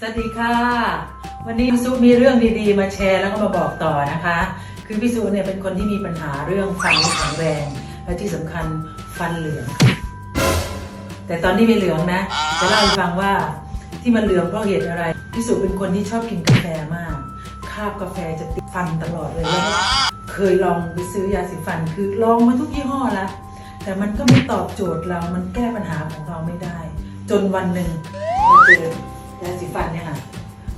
สวัสดีค่ะ วันนี้พี่สุมีเรื่องดีๆ มาแชร์แล้วก็มาบอกต่อนะคะ คือพี่สุเนี่ยเป็นคนที่มีปัญหาเรื่องฟันแข็งแรง และที่สำคัญฟันเหลือง แต่ตอนที่ไม่เหลืองนะ จะเล่าให้ฟังว่าที่มันเหลืองเพราะเหตุอะไรพี่สุเป็นคนที่ชอบกินกาแฟมาก คาบกาแฟจะติดฟันตลอดเลยแล้วเคยลองไปซื้อยาสีฟันคือลองมาทุกยี่ห้อแล้วแต่มันก็ไม่ตอบโจทย์เรา มันแก้ปัญหาของเราไม่ได้ จนวันหนึ่งมาเจอ ยาสีฟันเนี่ยค่ะ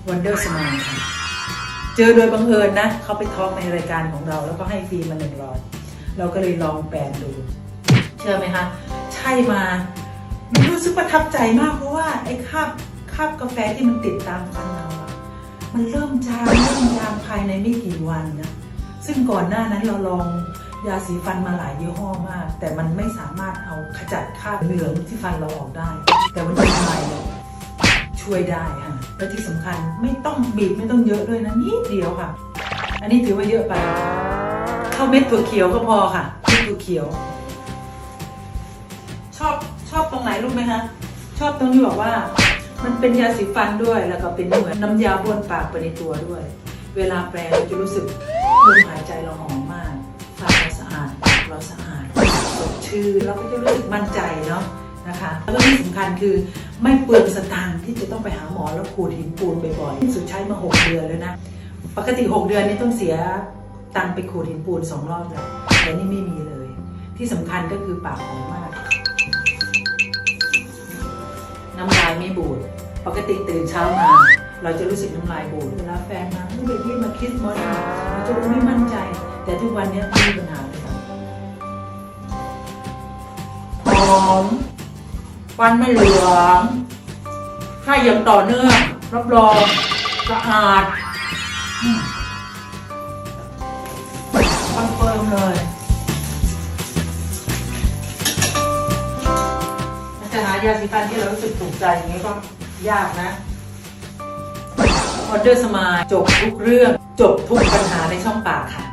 Wonder Smile ค่ะ เจอโดยบังเอิญนะเขาไปทอกในรายการของเรา แล้วก็ให้ฟรีมาหนึ่งร้อยเราก็เลยลองแปลงดู เชื่อไหมคะ ใช่มามันรู้สึกประทับใจมากเพราะว่าไอ้คราบคราบกาแฟที่มันติดตามฟันเราอะมันเริ่มจางเริ่มจางภายในไม่กี่วันนะซึ่งก่อนหน้านั้นเราลองยาสีฟันมาหลายยี่ห้อมาก แต่มันไม่สามารถเอาขจัดคราบเหลืองที่ฟันเราออกได้ แต่ ช่วยได้ค่ะและที่สำคัญไม่ต้องบีบไม่ต้องเยอะด้วยนะนิดเดียวค่ะ อันนี้ถือว่าเยอะไปเข้าเม็ดถั่วเขียวก็พอค่ะเม็ดถั่วเขียว ชอบชอบตรงไหนรู้ไหมคะชอบตรงที่บอกว่า มันเป็นยาสีฟันด้วยแล้วก็เป็นเหมือนน้ำยาบ้วนปากไปในตัวด้วย เวลาแปรงเราจะรู้สึกลมหายใจเราหอมมากปากเราสะอาดปากเราสะอาดสดชื่นเราก็จะรู้สึกมั่นใจเนาะนะคะแล้วก็ที่สำคัญคือไม่เปลืองสตางค์ ที่จะต้องไปหาหมอแล้วขูดหินปูนบ่อยๆที่สุดใช้มาหกเดือนแล้วนะ ปกติ6เดือนนี่ต้องเสียตังไปขูดหินปูนสองรอบแล้วแต่นี่ไม่มีเลย ที่สำคัญก็คือปากหอมมาก น้ำลายไม่บูด ปกติตื่นเช้ามา เราจะรู้สึกน้ำลายบูดเวลาแฟนมาไม่ไปที่มาคิดมอสเราจะไม่มั่นใจ แต่ทุกวันนี้ไม่มีปัญหาเลยหอมฟันไม่เหลือง ใช่อย่างต่อเนื่องรับรองสะอาดคอนเฟิร์มเลยจะหายาสีฟันที่เรารู้สึกถูกใจอย่างนี้ก็ยากนะออเดอร์สมายจบทุกเรื่อง จบทุกปัญหาในช่องปากค่ะ